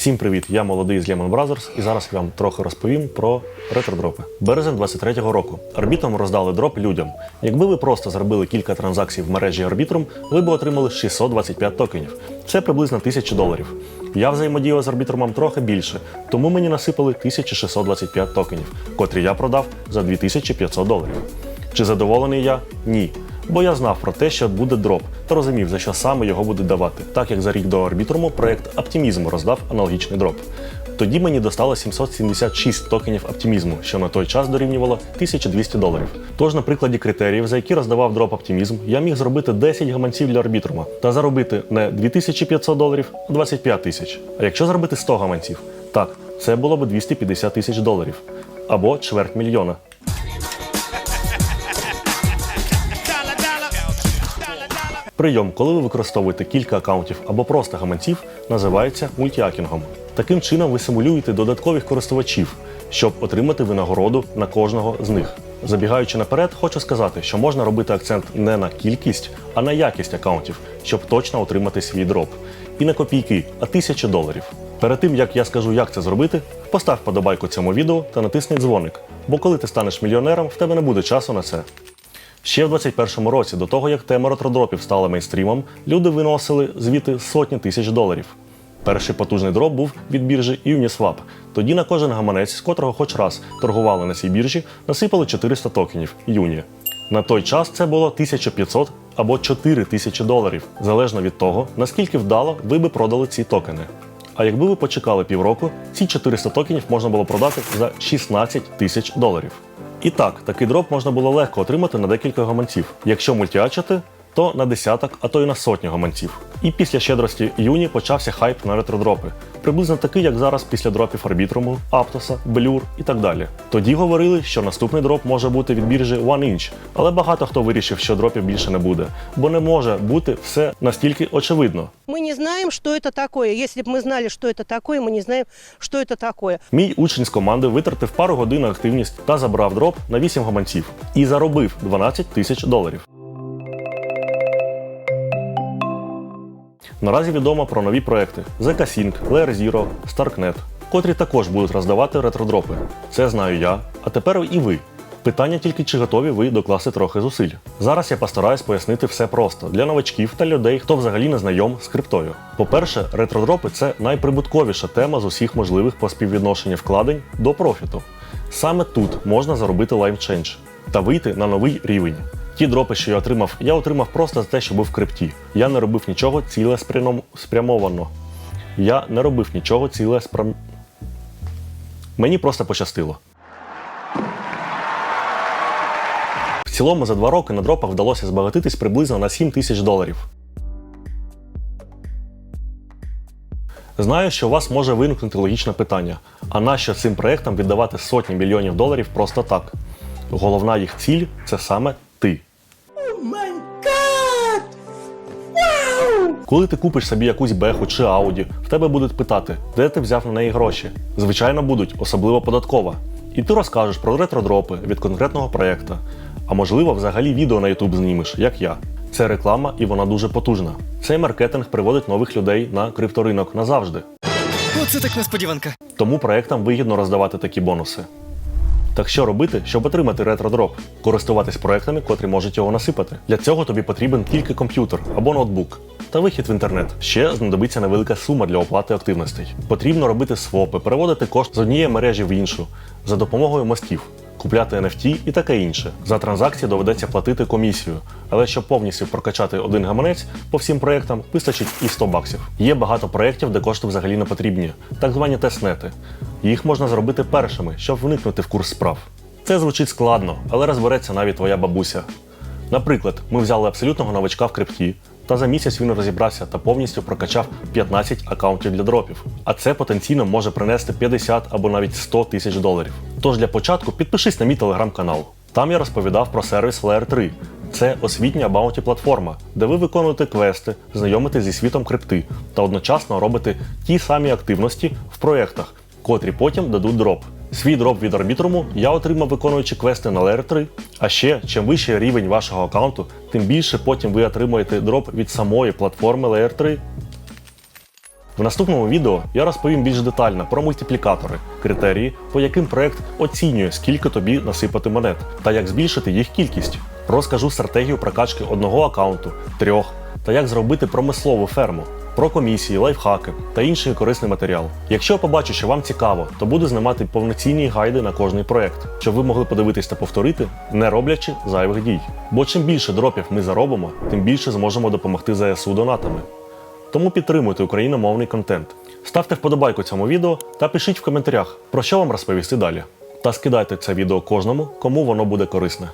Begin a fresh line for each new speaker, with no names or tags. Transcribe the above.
Всім привіт! Я молодий з Lehman Brothers і зараз я вам трохи розповім про ретродропи. Березень 23-го року. Арбітром роздали дроп людям. Якби ви просто зробили кілька транзакцій в мережі Арбітрум, ви б отримали 625 токенів. Це приблизно 1000 доларів. Я взаємодіяв з арбітрумом трохи більше, тому мені насипали 1625 токенів, котрі я продав за 2500 доларів. Чи задоволений я? Ні. Бо я знав про те, що буде дроп, та розумів, за що саме його будуть давати, так як за рік до арбітруму проект Оптимізму роздав аналогічний дроп. Тоді мені достало 776 токенів оптимізму, що на той час дорівнювало 1200 доларів. Тож, на прикладі критеріїв, за які роздавав дроп оптимізм, я міг зробити 10 гаманців для арбітрума та заробити не 2500 доларів, а 25 тисяч. А якщо зробити 100 гаманців, так, це було б 250 тисяч доларів або чверть мільйона. Прийом, коли ви використовуєте кілька акаунтів або просто гаманців, називається мультіакінгом. Таким чином ви симулюєте додаткових користувачів, щоб отримати винагороду на кожного з них. Забігаючи наперед, хочу сказати, що можна робити акцент не на кількість, а на якість акаунтів, щоб точно отримати свій дроп. І не копійки, а тисячі доларів. Перед тим як я скажу, як це зробити, постав подобайку цьому відео та натисни дзвоник. Бо коли ти станеш мільйонером, в тебе не буде часу на це. Ще в 21-му році, до того як тема ретродропів стала мейнстрімом, люди виносили звідти сотні тисяч доларів. Перший потужний дроп був від біржі Uniswap. Тоді на кожен гаманець, з котрого хоч раз торгували на цій біржі, насипали 400 токенів Юні. На той час це було 1500 або 4000 доларів, залежно від того, наскільки вдало ви би продали ці токени. А якби ви почекали півроку, ці 400 токенів можна було продати за 16 тисяч доларів. І так, такий дроп можна було легко отримати на декілька гаманців. Якщо мультіачити, то на десяток, а то й на сотню гаманців. І після щедрості Юні почався хайп на ретродропи. Приблизно такий, як зараз після дропів Арбітруму, Аптоса, Блюр і так далі. Тоді говорили, що наступний дроп може бути від біржі OneInch, але багато хто вирішив, що дропів більше не буде, бо не може бути все настільки очевидно.
Мы не знаем, что это такое. Если бы мы знали, что это такое, мы не знаем, что это такое.
Мій учень з команди витратив пару годин на активність та забрав дроп на 8 гаманців і заробив 12 тисяч доларів. Наразі відомо про нові проекти ZK Sync, Layer Zero, StarkNet, котрі також будуть роздавати ретродропи. Це знаю я, а тепер і ви. Питання тільки, чи готові ви докласти трохи зусиль. Зараз я постараюсь пояснити все просто для новачків та людей, хто взагалі не знайом з криптою. По-перше, ретродропи це найприбутковіша тема з усіх можливих по співвідношенню вкладень до профіту. Саме тут можна заробити лайфчендж та вийти на новий рівень. Ті дропи, що я отримав, я отримав просто за те, що був в крипті. Я не робив нічого цілеспрямовано. Я не робив нічого цілеспрям... Мені просто пощастило. В цілому за два роки на дропах вдалося збагатитись приблизно на 7 тисяч доларів. Знаю, що у вас може виникнути логічне питання: а нащо цим проектам віддавати сотні мільйонів доларів просто так? Головна їх ціль це саме ти. Коли ти купиш собі якусь беху чи ауді, в тебе будуть питати, де ти взяв на неї гроші. Звичайно, будуть, особливо податкова. І ти розкажеш про ретродропи від конкретного проєкта. А можливо, взагалі відео на YouTube знімеш, як я. Це реклама і вона дуже потужна. Цей маркетинг приводить нових людей на крипторинок назавжди.
Оце так несподіванка.
Тому проектам вигідно роздавати такі бонуси. Так що робити, щоб отримати ретродроп? Користуватись проектами, котрі можуть його насипати. Для цього тобі потрібен тільки комп'ютер або ноутбук та вихід в інтернет. Ще знадобиться невелика сума для оплати активностей. Потрібно робити свопи, переводити кошти з однієї мережі в іншу за допомогою мостів. Купляти NFT і таке інше. За транзакції доведеться платити комісію, але щоб повністю прокачати один гаманець по всім проектам, вистачить і 100 баксів. Є багато проєктів, де кошти взагалі не потрібні, так звані тестнети. Їх можна зробити першими, щоб вникнути в курс справ. Це звучить складно, але розбереться навіть твоя бабуся. Наприклад, ми взяли абсолютного новачка в крипті, та за місяць він розібрався та повністю прокачав 15 акаунтів для дропів. А це потенційно може принести 50 або навіть 100 тисяч доларів. Тож для початку підпишись на мій телеграм-канал. Там я розповідав про сервіс Layer 3. Це освітня баунті платформа, де ви виконуєте квести, знайомитесь зі світом крипти та одночасно робите ті самі активності в проєктах, котрі потім дадуть дроп. Свій дроп від арбітруму я отримав виконуючи квести на Layer 3. А ще, чим вищий рівень вашого аккаунту, тим більше потім ви отримуєте дроп від самої платформи Layer 3. В наступному відео я розповім більш детально про мультиплікатори, критерії, по яким проект оцінює, скільки тобі насипати монет, та як збільшити їх кількість. Розкажу стратегію прокачки одного аккаунту, трьох, та як зробити промислову ферму, про комісії, лайфхаки та інший корисний матеріал. Якщо я побачу, що вам цікаво, то буду знімати повноцінні гайди на кожний проект, щоб ви могли подивитись та повторити, не роблячи зайвих дій. Бо чим більше дропів ми заробимо, тим більше зможемо допомогти ЗСУ донатами. Тому підтримуйте україномовний контент. Ставте вподобайку цьому відео та пишіть в коментарях, про що вам розповісти далі. Та скидайте це відео кожному, кому воно буде корисне.